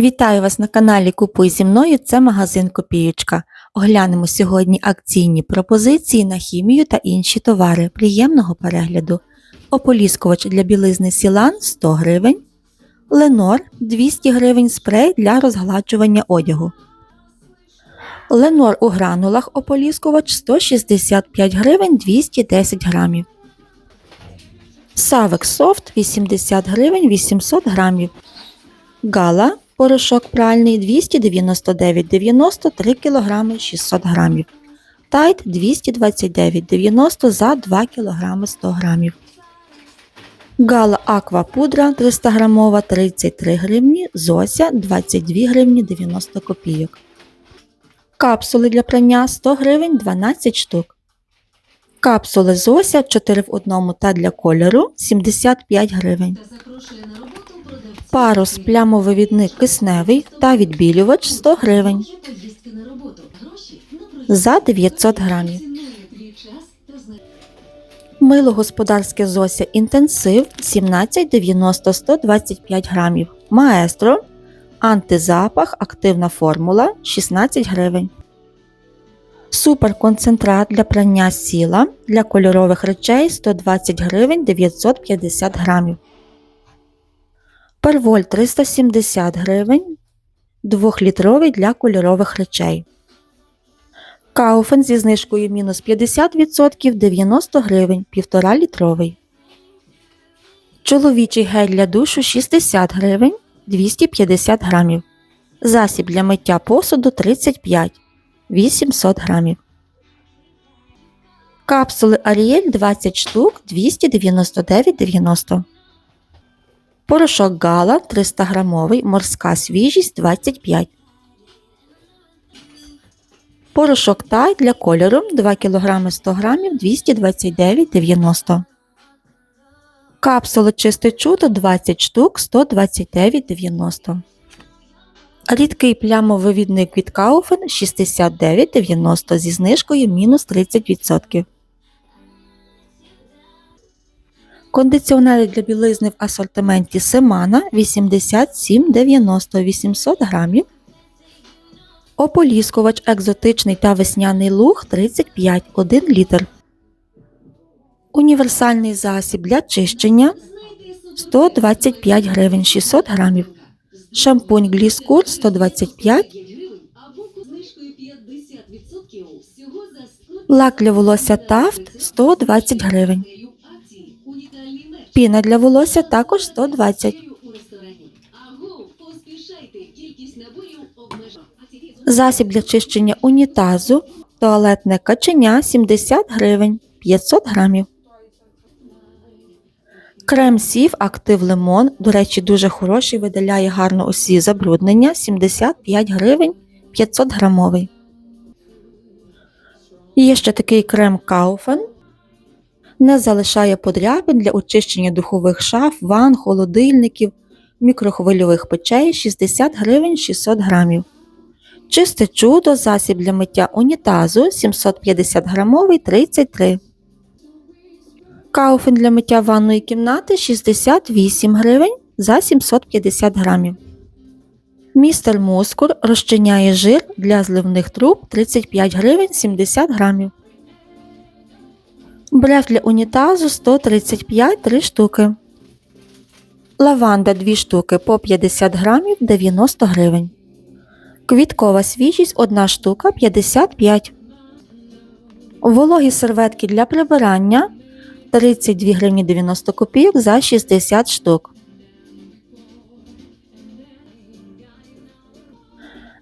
Вітаю вас на каналі Купуй зі мною. Це магазин Копіючка. Оглянемо сьогодні акційні пропозиції на хімію та інші товари. Приємного перегляду. Ополіскувач для білизни Сілан 100 гривень. Ленор 200 гривень спрей для розгладжування одягу. Ленор у гранулах ополіскувач 165 гривень 210 грамів. Савек Софт 80 гривень 800 грамів. Гала порошок пральний 299,90 3 кг 600 грамів. Тайт 229,90 за 2 кг 100 грамів. Гала Аква пудра 300 грамова 33 гривні, Зося 22 гривні 90 копійок. Капсули для прання 100 гривень 12 штук. Капсули Зося 4 в 1 та для кольору 75 гривень. Парус плямовивідник кисневий та відбілювач 100 гривень за 900 грамів. Мило господарське Зося інтенсив 1790 125 грамів. Маестро антизапах активна формула 16 гривень. Суперконцентрат для прання сіла для кольорових речей 120 гривень 950 грамів. Перволь 370 гривень 2-літровий для кольорових речей. Кауфен зі знижкою мінус 50% 90 гривень 1,5 літровий. Чоловічий гель для душу 60 гривень 250 грамів. Засіб для миття посуду 35 800 грамів. Капсули Аріель 20 штук 299,90. Порошок Гала 300 грамовий, морська свіжість 25. Порошок Тай для кольору 2 кг 100 г 229,90. Капсули чисте чудо 20 штук 129,90. Рідкий плямовивідник від Kaufen 69,90 зі знижкою мінус 30%. Кондиціонери для білизни в асортименті Семана 87,90 800 грамів. Ополіскувач екзотичний та весняний луг 35 1 літр. Універсальний засіб для чищення 125 гривень 600 грамів. Шампунь Гліскур 125 гривень або з знижкою 50% всього за 100 Лак для волосся Тафт 120 гривень. Піна для волосся також 120. у ресторані. Аго, поспішайте, кількість наборів обмежена. Акції Засіб для чищення унітазу, туалетне каченя 70 гривень 500 грамів. Крем сів актив лимон, до речі, дуже хороший, видаляє гарно усі забруднення 75 гривень 500 грамовий. Є ще такий крем Кауфен. Не залишає подряпин для очищення духових шаф, ванн, холодильників, мікрохвильових печей 60 гривень 600 грамів. Чисте чудо, засіб для миття унітазу 750 грамовий 33. Кауфен для миття ванної кімнати 68 гривень за 750 грамів. Містер Мускур розчиняє жир для зливних труб 35 гривень 70 грамів. Бреф для унітазу 135 3 штуки. Лаванда 2 штуки по 50 грамів 90 гривень. Квіткова свіжість 1 штука 55. Вологі серветки для прибирання 32 гривні 90 копійок за 60 штук.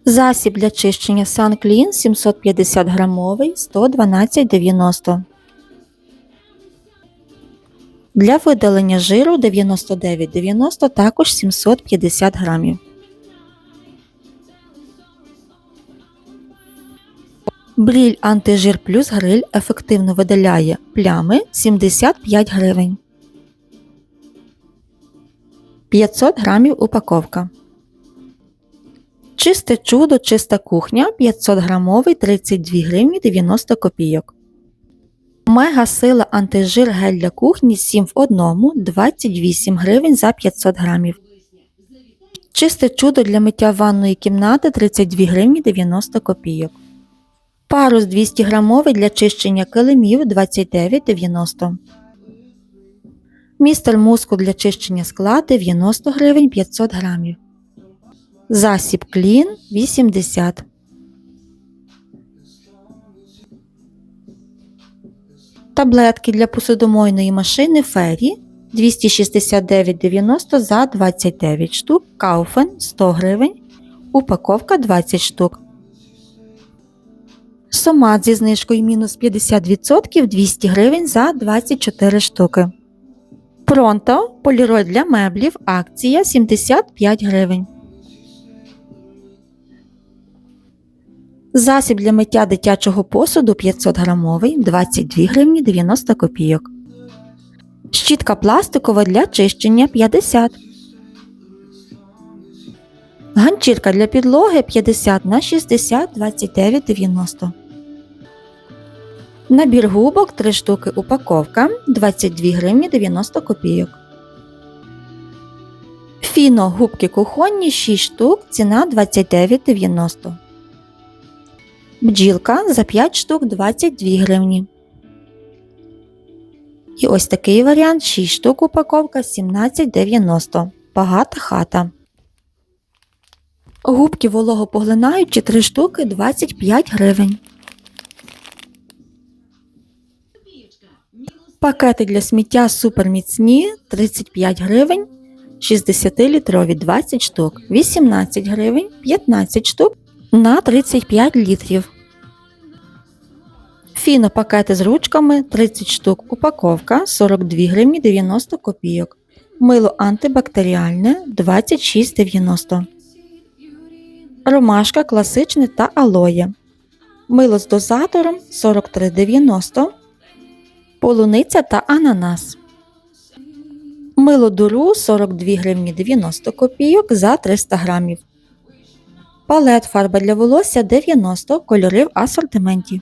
Засіб для чищення SunClean 750 грамовий 112,90. Для видалення жиру 99,90 також 750 грамів. Бріль антижир плюс гриль ефективно видаляє плями 75 гривень. 500 грамів упаковка. Чисте чудо, чиста кухня 500 грамовий 32 гривні 90 копійок. Мега сила антижир гель для кухні 7 в 1 28 гривень за 500 грамів. Чисте чудо для миття ванної кімнати 32 гривні 90 копійок. Парус 200 грамовий для чищення килимів 29,90. Містер муску для чищення скла 90 гривень 500 грамів. Засіб клін 80. Таблетки для посудомойної машини Фері 269,90 за 29 штук. Кауфен 100 гривень. Упаковка 20 штук. Сомат зі знижкою мінус 50% 200 гривень за 24 штуки. Пронто поліроль для меблів. Акція 75 гривень. Засіб для миття дитячого посуду 500 грамовий 22 гривні 90 копійок. Щітка пластикова для чищення 50. Ганчірка для підлоги 50 на 60 29,90. Набір губок 3 штуки упаковка 22 гривні 90 копійок. Фіно губки кухонні 6 штук ціна 29,90. Бджілка за 5 штук 22 гривні. І ось такий варіант 6 штук упаковка 17,90. Багата хата. Губки вологопоглинаючі 3 штуки 25 гривень. Пакети для сміття суперміцні 35 гривень. 60-літрові 20 штук, 18 гривень, 15 штук на 35 літрів. Фіно пакети з ручками 30 штук упаковка 42 гривні 90 копійок. Мило антибактеріальне 26,90. Ромашка класичне та алоє. Мило з дозатором 43,90. Полуниця та ананас. Мило дуру 42 гривні 90 копійок за 300 грамів. Палет фарба для волосся 90 кольори в асортименті.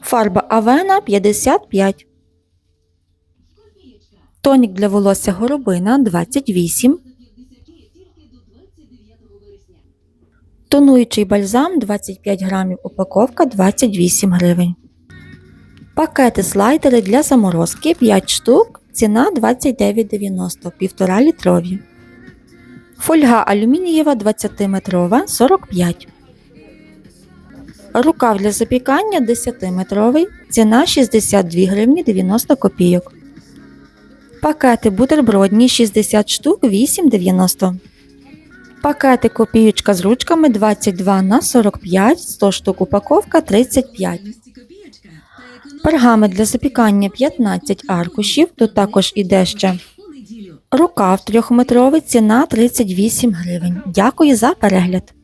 Фарба Авена 55. Тонік для волосся горобина 28. 50 тільки до 29 вересня. Тонуючий бальзам 25 грамів упаковка 28 гривень. Пакети слайдери для заморозки 5 штук. Ціна 29,90 1,5 літрові. Фольга алюмінієва 20-метрова 45. Рукав для запікання 10-метровий. Ціна 62 гривні 90 копійок. Пакети бутербродні 60 штук 8,90. Пакети копіючка з ручками 22 на 45, 100 штук упаковка 35. копієчка. Пергамент для запікання 15 аркушів, тут також іде ще. Рукав трьохметровий, ціна 38 гривень. Дякую за перегляд.